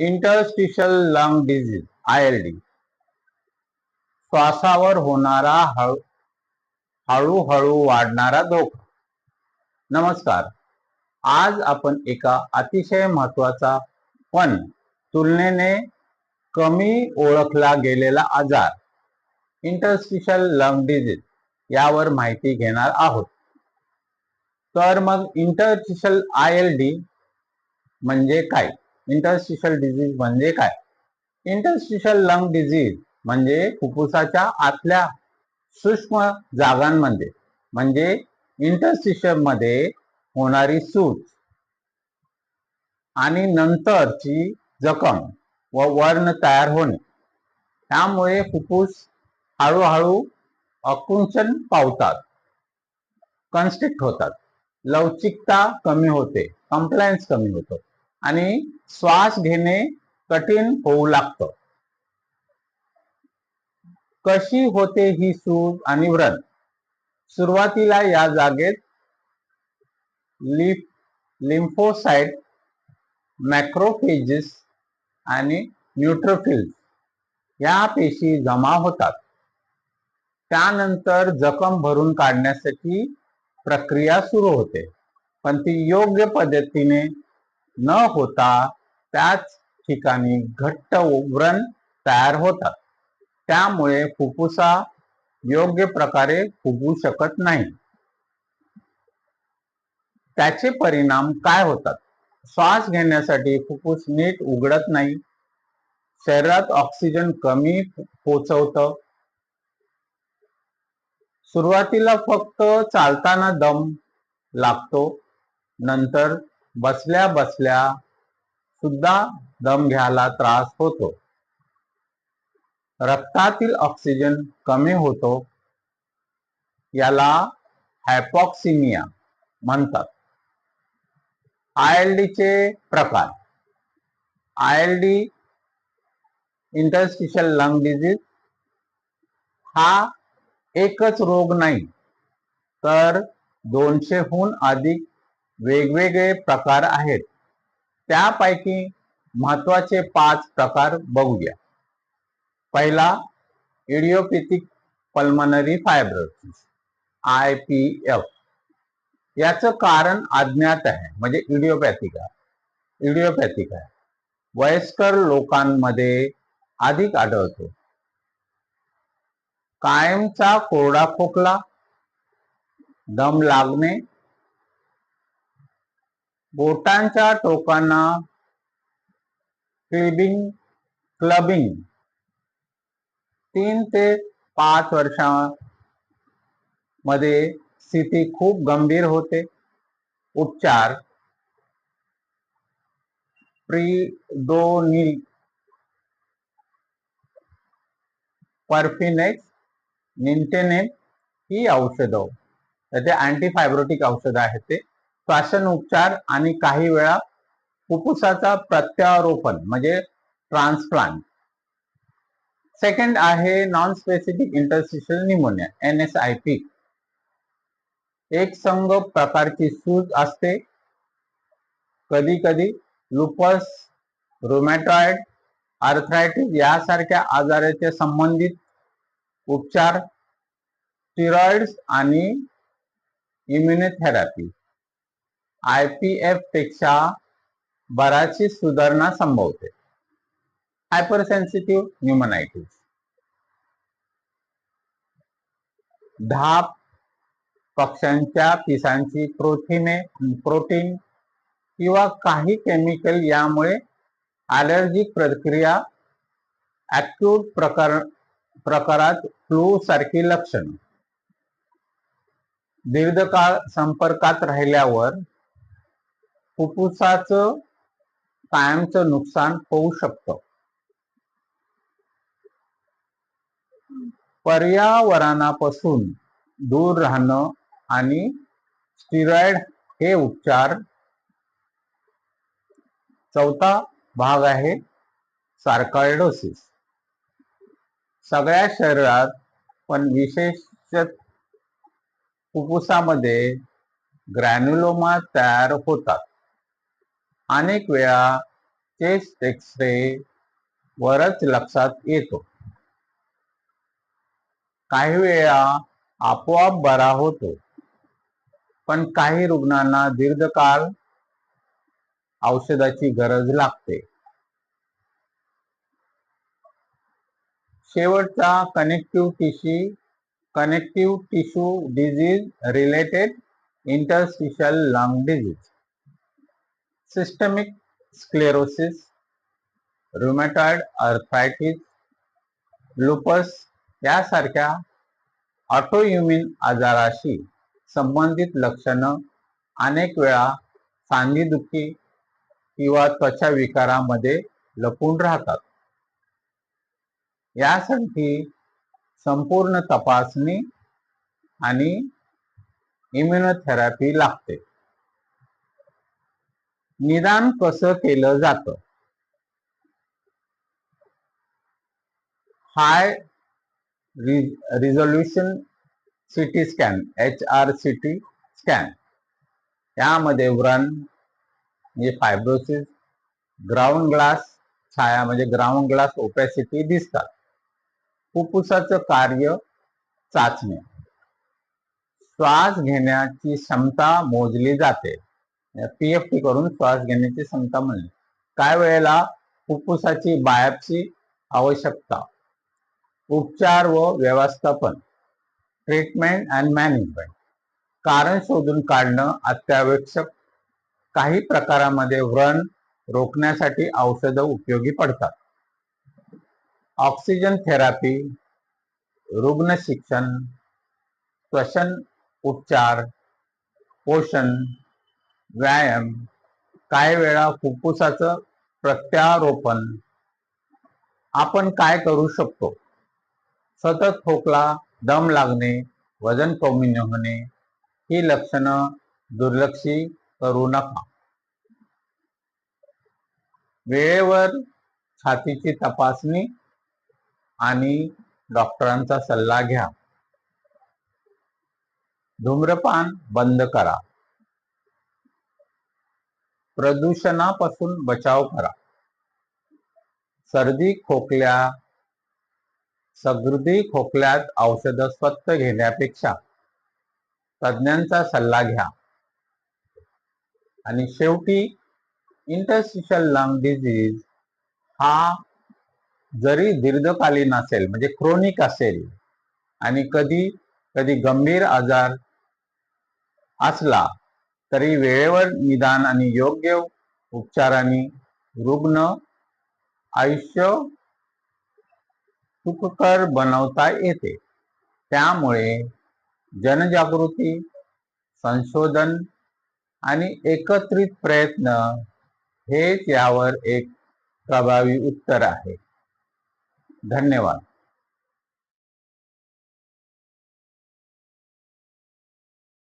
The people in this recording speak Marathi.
इंटरस्टिशल लंग डिझीज आयएलडी श्वासावर होणारा हळूहळू वाढणारा धोका. नमस्कार. आज आपण एका अतिशय महत्त्वाचा पण तुलनेने कमी ओळखला गेलेला आजार इंटरस्टिशल लंग डिझीज यावर माहिती घेणार आहोत. तर मग इंटरस्टिशल आय एल डी म्हणजे काय? इंटरस्टिशल डिझीज म्हणजे काय? इंटरस्टिशल लंग डिझीज म्हणजे फुफ्फुसाच्या आतल्या सूक्ष्म जागांमध्ये म्हणजे इंटरस्टिशलमध्ये होणारी सूज आणि नंतरची जखम व वर्ण तयार होणे. त्यामुळे फुफ्फुस हळूहळू अकुंचन पावतात कन्स्ट्रिक्ट होतात. लवचिकता कमी होते कंप्लायन्स कमी होतो. आणि श्वास घेणे कठीण होऊ लागतं. कशी होते ही सूज आणि व्रण सुरुवातीला या जागेत लिफ लिम्फोसाइट मॅक्रोफेजिस आणि न्यूट्रोफिल्स या पेशी जमा होतात. त्यानंतर जखम भरून काढण्यासाठी प्रक्रिया सुरू होते. पण ती योग्य पद्धतीने न होता त्याच ठिकाणी घट्ट व्रण तयार होतात. त्यामुळे फुफ्फुसा योग्य प्रकारे फुगू शकत नाही. त्याचे परिणाम काय होतात? श्वास घेण्यासाठी फुफ्फुस नीट उघडत नाही. शरीरात ऑक्सिजन कमी पोचवत. सुरुवातीला फक्त चालताना दम लागतो. नंतर बसल्या बसल्या सुद्धा दम घ्यायला त्रास होतो. रक्तातील ऑक्सिजन कमी होतो. याला हायपॉक्सिमिया म्हणतात. आय एल चे प्रकार. I L D interstitial lung disease हा एकच रोग नाही तर दोनशेहून अधिक वेगवेगळे प्रकार आहेत. त्यापैकी महत्त्वाचे पाच प्रकार बघूया. पहिला idiopathic pulmonary fibrosis I P F. याचं कारण अज्ञात आहे म्हणजे इडिओपॅथिक आहे. इडिओपॅथिक आहे. वयस्कर लोकांमध्ये अधिक आढळतो. कायमचा कोरडा खोकला दम लागणे बोटांच्या टोकांना क्लिबिंग क्लबिंग. तीन ते पाच वर्षामध्ये स्थिती खूप गंभीर होते. उपचार. प्रिडोनिल परफिनेक्स निंटेनेम ही औषधं. त्याचे अँटीफायब्रोटिक औषध आहेत ते. श्वासन उपचार आणि काही वेळा फुफ्फुसाचा प्रत्यारोपण म्हणजे ट्रान्सप्लांट सेकंड आहे non specific interstitial pneumonia N S I P एक संघ प्रकारची सूज असते. कधी कधी लुपस रोमॅटॉइड आर्थरायटिस यासारख्या आजाराचे संबंधित उपचार स्टिरॉइड्स आणि इम्युनोथेरपी आय पी एफपेक्षा बराचशी सुधारणा संभवते. हायपरसेन्सिटिव्ह न्युमनायटिस धाप पक्ष्यांच्या पिसांची प्रोथिने प्रोटीन किंवा काही केमिकल यामुळे ॲलर्जिक प्रक्रिया ॲक्यूट प्रकार प्रकारात फ्लू सारखी लक्षण. दीर्घकाळ संपर्कात राहिल्यावर फुफ्फुसाचं कायमचं नुकसान होऊ शकतं. पर्यावरणापासून दूर राहणं आणि स्टिरॉइड हे उपचार चौथा भाग आहे सार्कायडोसिस. सगळ्या शरीरात पण विशेष फुफ्फुसामध्ये ग्रॅन्युलोमा तयार होतात. अनेक वेळा चेस्ट एक्सरे वरच लक्षात येतो. काही वेळा आपोआप बरा होतो. पण काही रुग्णांना दीर्घकाळ औषधाची गरज लागते. शेवटचा connective tissue connective tissue disease related interstitial lung disease systemic sclerosis rheumatoid arthritis, lupus यासारख्या ऑटोइम्युन आजाराशी संबंधित लक्षणं अनेक वेळा सांधीदुखी किंवा त्वचा विकारामध्ये लपून राहतात. यासाठी संपूर्ण तपासणी आणि इम्युनोथेरपी लागते. निदान कसं केलं जातं? High resolution CT scan H R C T scan. यामध्ये व्रण म्हणजे फायब्रोसिस ग्राउंड ग्लास छाया म्हणजे ग्राउंड ग्लास ओपॅसिटी दिसतात. फुफ्फुसाचं कार्य चाचणे. श्वास घेण्याची क्षमता मोजली जाते. पीएफटी करून श्वास घेण्याची क्षमता म्हणली काय वेळेला फुफ्फुसाची बायापची आवश्यकता? उपचार व व्यवस्थापन. ट्रीटमेंट अँड मॅनेजमेंट कारण शोधून काढणं अत्यावश्यक. काही प्रकारामध्ये व्रण रोखण्यासाठी औषधं उपयोगी पडतात. ऑक्सिजन थेरपी रुग्ण शिक्षण श्वसन उपचार पोषण व्यायाम काही वेळा फुफ्फुसाचं प्रत्यारोपण. आपण काय करू शकतो? सतत खोकला दम लागणे वजन कमी होणे ही लक्षणं दुर्लक्षी करू नका. वेळेवर छातीची तपासणी आणि डॉक्टरांचा सल्ला घ्या. धूम्रपान बंद करा. प्रदूषणापासून बचाव करा. सर्दी खोकल्या सगृदी खोकल्यात औषध स्वस्त घेण्यापेक्षा तज्ज्ञांचा सल्ला घ्या. आणि शेवटी इंटरस्टिशल लंग डिझीज हा जरी दीर्घकालीन असेल म्हणजे क्रोनिक असेल आणि कधी कधी गंभीर आजार असला तरी वेळेवर निदान आणि योग्य उपचाराने रुग्ण आयुष्य सुखकर बनवता येते. त्यामुळे जनजागृती संशोधन आणि एकत्रित प्रयत्न हेच यावर एक प्रभावी उत्तर आहे. धन्यवाद.